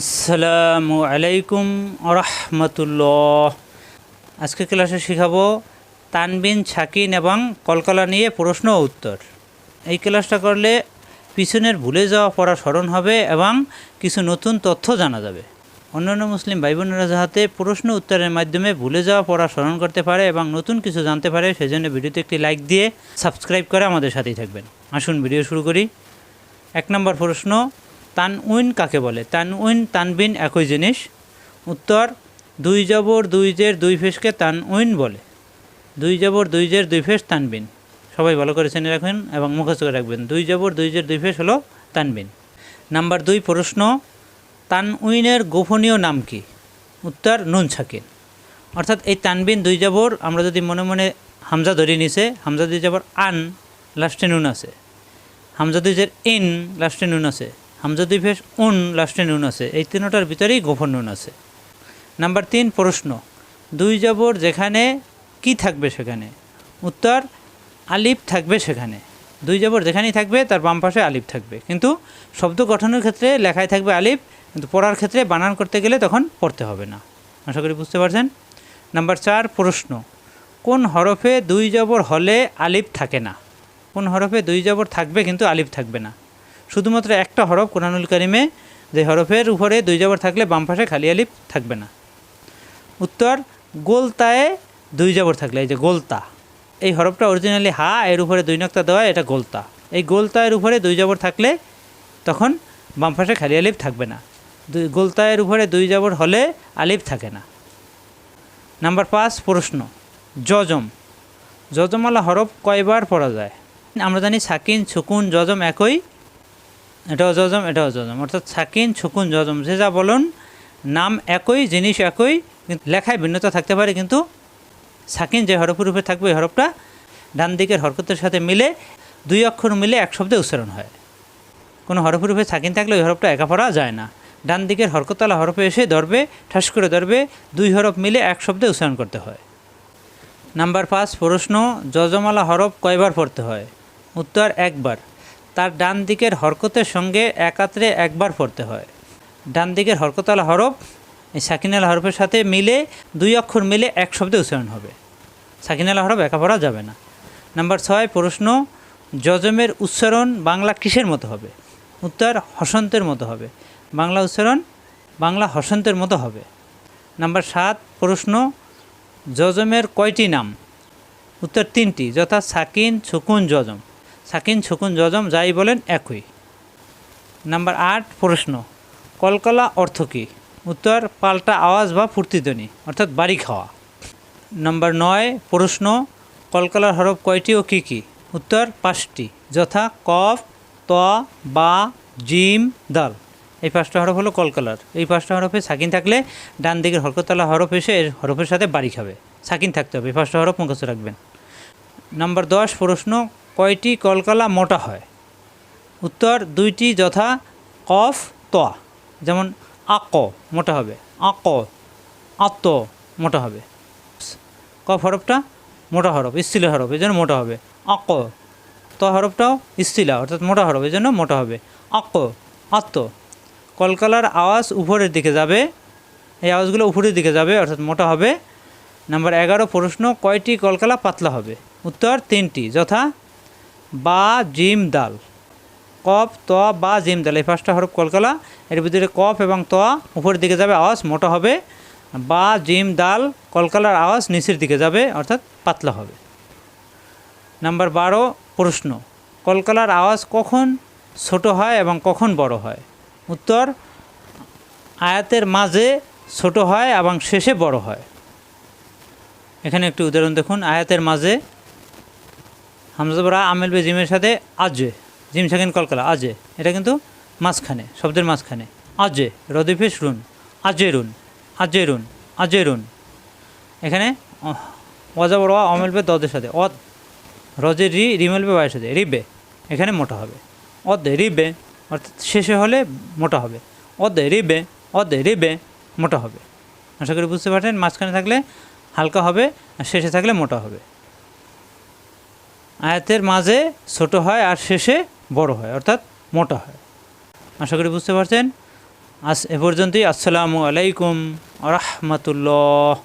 আসসালামু আলাইকুম রহমতুল্লাহ আজকে ক্লাসে শেখাবো তানবিন, ছাকিন এবং কলকলা নিয়ে প্রশ্ন উত্তর। এই ক্লাসটা করলে পিছনের ভুলে যাওয়া পড়া স্মরণ হবে এবং কিছু নতুন তথ্য জানা যাবে। অন্যান্য মুসলিম ভাই বোনেরা যাহাতে প্রশ্ন উত্তরের মাধ্যমে ভুলে যাওয়া পড়া স্মরণ করতে পারে এবং নতুন কিছু জানতে পারে, সেজন্য ভিডিওতে একটি লাইক দিয়ে সাবস্ক্রাইব করে আমাদের সাথেই থাকবেন। আসুন, ভিডিও শুরু করি। এক নম্বর প্রশ্ন তানউইন কাকে বলে? তানউইন, তানবিন একই জিনিস। উত্তর, দুই জবর, দুই জের, দুই ফেসকে তানউইন বলে। দুই জবর, দুই জের, দুই ফেস, তানবিন। সবাই ভালো করে চেনে রাখবেন এবং মুখস্থ করে রাখবেন। দুই জবর, দুই জের, দুই ফেস হলো তানবিন। নাম্বার দুই, প্রশ্ন, তানউইনের গোপনীয় নাম কি? উত্তর, নুন ছাকিন অর্থাৎ এই তানবিন, দুই জবর, আমরা যদি মনে মনে হামজা ধরে নিছে হামজা দুই জবর আন, লাস্টে নুন আছে। হামজা দুইজের ইন, লাস্টে নুন আছে। হামজা দুই ফেস উন, লাস্টে নুন আছে। এই তিনটার ভিতরেই গোপন নুন আছে। নাম্বার তিন, প্রশ্ন। দুই জবর যেখানে কি থাকবে সেখানে? উত্তর, আলিফ থাকবে সেখানে। দুই জবর যেখানেই থাকবে, তার বাম পাশে আলিফ থাকবে। কিন্তু শব্দ গঠনের ক্ষেত্রে লেখায় থাকবে আলিফ, কিন্তু পড়ার ক্ষেত্রে বানান করতে গেলে তখন পড়তে হবে না। আশা করি বুঝতে পারছেন? নাম্বার চার, প্রশ্ন। কোন হরফে দুই জবর হলে আলিফ থাকে না? কোন হরফে দুই জবর থাকবে, কিন্তু আলিফ থাকবে না? শুধুমাত্র একটা হরফ কোরআনুল কারিমে যে হরফের উপরে দুই জবর থাকলে বাম পাশে খালি আলিফ থাকবে না। উত্তর গোলতায় দুই জবর থাকলে, এই যে গোলতা, এই হরফটা অরিজিনালি হা, এর উপরে দুই নক্তা দেওয়া, এটা গোলতা। এই গোলতায়ের উপরে দুই জবর থাকলে তখন বাম পাশে খালি আলিফ থাকবে না। দুই, গোলতায়ের উপরে দুই জবর হলে আলিফ থাকে না। নাম্বার পাঁচ, প্রশ্ন জজম যজমালা হরফ কয়বার পড়া যায়? আমরা জানি সাকিন, ছুকুন, যজম একই এটাও যজম এটাও যজম অর্থাৎ সাকিন, ছুকুন যজম যে যা বলুন, নাম একই, জিনিস একই লেখায় ভিন্নতা থাকতে পারে, কিন্তু সাকিন যে হরফের উপরে থাকবে এই হরফটা ডান দিকের হরকতের সাথে মিলে দুই অক্ষর মিলে এক শব্দে উচ্চারণ হয়। কোনো হরফের উপরে সাকিন থাকলে ওই হরফটা একা পড়া যায় না। ডান দিকের হরকতলা হরফে এসে ধরবে, ঠাস করে ধরবে, দুই হরফ মিলে এক শব্দে উচ্চারণ করতে হয়। নাম্বার পাঁচ, প্রশ্ন যজমালা হরফ কয়বার পড়তে হয়? উত্তর, একবার। তার ডান দিকের হরকতের সঙ্গে একাত্রে একবার পড়তে হয়। ডান দিকের হরকতলা হরফ, এই সাকিনালা হরফের সাথে মিলে দুই অক্ষর মিলে এক শব্দে উচ্চারণ হবে। সাকিনালা হরফ একা পড়া যাবে না। নাম্বার ছয়, প্রশ্ন যজমের উচ্চারণ বাংলা কিসের মতো হবে? উত্তর, হসন্তের মতো হবে। বাংলা উচ্চারণ বাংলা হসন্তের মতো হবে। নাম্বার সাত, প্রশ্ন যজমের কয়টি নাম? উত্তর তিনটি, যথা সাকিন ছুকুন যজম সাকিন ছুকুন যজম যাই বলেন, একই। নাম্বার আট, প্রশ্ন, কলকলা অর্থ কী? উত্তর, পাল্টা আওয়াজ বা ফুর্তিধ্বনি অর্থাৎ বাড়ি খাওয়া। নাম্বার নয়, প্রশ্ন, কলকলার হরফ কয়টি ও কী কী? উত্তর, পাঁচটি, যথা, কফ, ত, বা, জিম, দল। এই পাঁচটা হরফ হলো কলকলার। এই পাঁচটা হরফে সাকিন থাকলে ডান দিকের হরকতলা হরফ এসে এর হরফের সাথে বাড়ি খাবে। সাকিন থাকতে হবে, এই পাঁচটা হরফ মুখস্থ রাখবেন। নাম্বার দশ, প্রশ্ন কয়টি কলকলা মোটা হয়? উত্তর, দুইটি যথা কফ, ত। যেমন, আক মোটা হবে, আক আত্ম মোটা হবে। কফ হরফটা? মোটা হরফ স্থিলা হরফ এই জন্য মোটা হবে। আক, ত হরফটাও স্থিলা অর্থাৎ মোটা হরফ এই জন্য মোটা হবে। আক আত্ম কলকালার আওয়াজ উপরের দিকে যাবে, এই আওয়াজগুলো উপরের দিকে যাবে, অর্থাৎ মোটা হবে। নাম্বার এগারো, প্রশ্ন, কয়টি কলকালা পাতলা হবে? উত্তর, তিনটি, যথা বা জিম দাল। কফ, ত বা জিম দাল। এই পাঁচটা হরফ কলকলা। এর ভিতরে কফ এবং ত উপরের দিকে যাবে আওয়াজ, মোটা হবে। বা জিম দাল, কলকালার আওয়াজ নিচের দিকে যাবে, অর্থাৎ পাতলা হবে। নাম্বার বারো, প্রশ্ন। কলকালার আওয়াজ কখন ছোট হয় এবং কখন বড় হয়? উত্তর, আয়াতের মাঝে ছোট হয় এবং শেষে বড় হয়। এখানে একটি উদাহরণ দেখুন। আয়াতের মাঝে হামজাবরা আমেল বে জিমের সাথে আজে, জিম সাকিন কলকালা, আজে। এটা কিন্তু মাঝখানে, শব্দের মাঝখানে। আজে রদিফেস রুন আজে রুন আজে রুন এখানে অজাবর অমেল বে দদের সাথে, অদ, রজে রি, রিমেল বে বায়ের সাথে, রিবে। এখানে মোটা হবে। অদে, রিবে, অর্থাৎ শেষে হলে মোটা হবে। অদে, রিবে অদে, রিবে, মোটা হবে। আশা করি বুঝতে পারছেন, মাঝখানে থাকলে হালকা হবে, আর শেষে থাকলে মোটা হবে। আয়াতের মাঝে ছোট হয় আর শেষে বড় হয়, অর্থাৎ মোটা হয়। আশা করি বুঝতে পারছেন? আজ এ পর্যন্তই। আসসালামু আলাইকুম রহমতুল্লাহ।